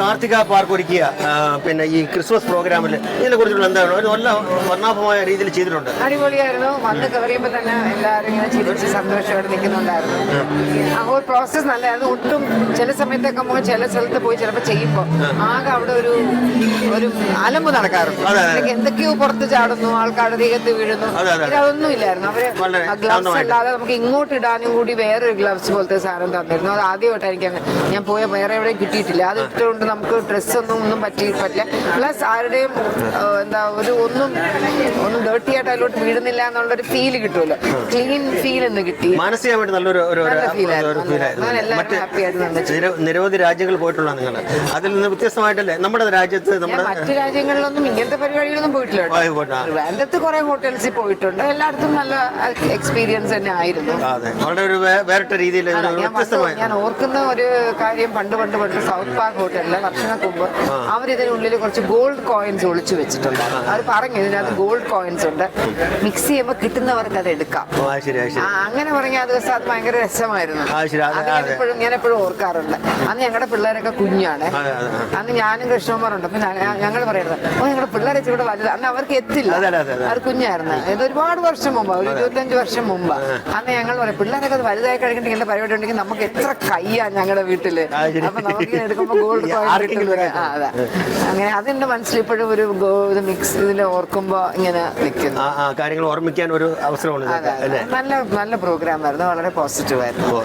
Karthika park ഒരുക്കിയ പിന്നെ ഈ ക്രിസ്മസ് പ്രോഗ്രാമിൽ ഇതിനെ കുറിച്ചുള്ള എന്താണ്? ഒരു നല്ല വർണാഭമായ രീതിയിൽ ചെയ്തിട്ടുണ്ട്. അടിപൊളിയായിരുന്നു. വന്ന് കയറിയപ്പോൾ തന്നെ എല്ലാവരും ഇങ്ങനെ ചിരിച്ച് സന്തോഷമായിട്ട് നിൽക്കുന്നുണ്ടായിരുന്നു. ആ ഒരു പ്രോസസ്സ് നല്ലതായിരുന്നു. ഒട്ടും ചില സമയത്തൊക്കെ നമുക്ക് ചില സ്ഥലത്ത് പോയി ചിലപ്പോൾ ചെയ്യുമ്പോൾ ആകെ അവിടെ ഒരു ഒരു അലമ്പ് നടക്കാറുണ്ട്. അല്ലെങ്കിൽ എന്തൊക്കെയോ പുറത്ത് ചാടുന്നു ആൾക്കാരുടെ ദേഹത്ത് വീഴുന്നു. അതൊന്നും. ഇതൊന്നും ഇല്ലായിരുന്നു. അവർ ഗ്ലൗസ് അല്ലാതെ നമുക്ക് ഇങ്ങോട്ട് ഇടാനും കൂടി വേറൊരു ഗ്ലൗസ് പോലത്തെ സാധനം തന്നിരുന്നു. അത് ആദ്യമായിട്ടായിരിക്കും ഞാൻ പോയ വേറെ എവിടെയും കിട്ടിയിട്ടില്ല. അത് ഇട്ടുകൊണ്ട് നമുക്ക് ഡ്രസ്സ് ഒന്നും ഒന്നും പറ്റി പറ്റില്ല. പ്ലസ് ആരുടെയും എന്താ ഒരു ഒന്നും ഒന്നും ഡേർട്ടി ആയിട്ട് അതിലോട്ട് വീഴുന്നില്ല എന്നുള്ളൊരു ഫീൽ കിട്ടുമല്ലോ ക്ലീൻ ഫീൽ എന്ന് കിട്ടി. മാനസികമായിട്ട് നല്ലൊരു നിരവധി രാജ്യങ്ങൾ പോയിട്ടുള്ള നിങ്ങൾ. അതിൽ നിന്ന് വ്യത്യസ്തമായിട്ടല്ലേ? നമ്മുടെ രാജ്യത്ത് നമ്മുടെ മറ്റു രാജ്യങ്ങളിലൊന്നും ഇങ്ങനത്തെ പരിപാടികളൊന്നും പോയിട്ടില്ല ട്രിവാൻഡ്രത്ത് കുറെ ഹോട്ടൽസിൽ പോയിട്ടുണ്ട്. എല്ലായിടത്തും നല്ല എക്സ്പീരിയൻസ് തന്നെ ആയിരുന്നു. വളരെ ഒരു വേ- വേറിട്ട രീതിയിൽ ഞാൻ ഞാൻ ഓർക്കുന്ന ഒരു കാര്യം പണ്ട് പണ്ട് പണ്ട് സൗത്ത് പാർക്ക് ഹോട്ടലിൽ വർഷങ്ങൾക്ക് മുമ്പ് അവരിതിനുള്ളിൽ കുറച്ച് ഗോൾഡ് കോയിൻസ് ഒളിച്ചു വെച്ചിട്ടുണ്ട്. അവർ പറഞ്ഞു ഇതിനകത്ത് ഗോൾഡ് കോയിൻസ് ഉണ്ട്. മിക്സ് ചെയ്യുമ്പോൾ കിട്ടുന്നവർക്ക് അത് എടുക്കാം. അങ്ങനെ പറഞ്ഞ ആ ദിവസം അത് ഭയങ്കര രസമായിരുന്നു. അത് ഞാൻ എപ്പോഴും ഞാൻ എപ്പോഴും ഓർക്കാറുണ്ട്. അന്ന് ഞങ്ങളുടെ പിള്ളേരൊക്കെ കുഞ്ഞാണ്. അന്ന് ഞാനും കൃഷ്ണകുമാറുണ്ട് അപ്പൊ ഞങ്ങൾ പറയുന്നത് ഓ ഞങ്ങളുടെ പിള്ളേരെ ഇവിടെ വലുത്. അന്ന് അവർക്ക് എത്തില്ല. അവർ കുഞ്ഞായിരുന്നു. ഇത് ഒരുപാട് വർഷം മുമ്പ് ഒരു ഇരുപത്തഞ്ച് വർഷം മുമ്പ്. അന്ന് ഞങ്ങൾ പറയും പിള്ളേരൊക്കെ അത് വലുതായി കഴിഞ്ഞിട്ട് ഇങ്ങനെ പരിപാടി ഉണ്ടെങ്കിൽ നമുക്ക് എത്ര കയ്യാ ഞങ്ങളുടെ വീട്ടിൽ? അപ്പൊ നമുക്ക് എടുക്കുമ്പോൾ ഗോൾഡ് അങ്ങനെ അതെന്റെ മനസ്സിൽ ഇപ്പോഴും ഒരു മിക്സ് ഇതിൽ ഓർക്കുമ്പോ ഇങ്ങനെ നിൽക്കുന്നു. കാര്യങ്ങൾ ഓർമ്മിക്കാൻ ഒരു അവസരമാണ് നല്ല നല്ല പ്രോഗ്രാം ആയിരുന്നു. വളരെ പോസിറ്റീവ് ആയിരുന്നു.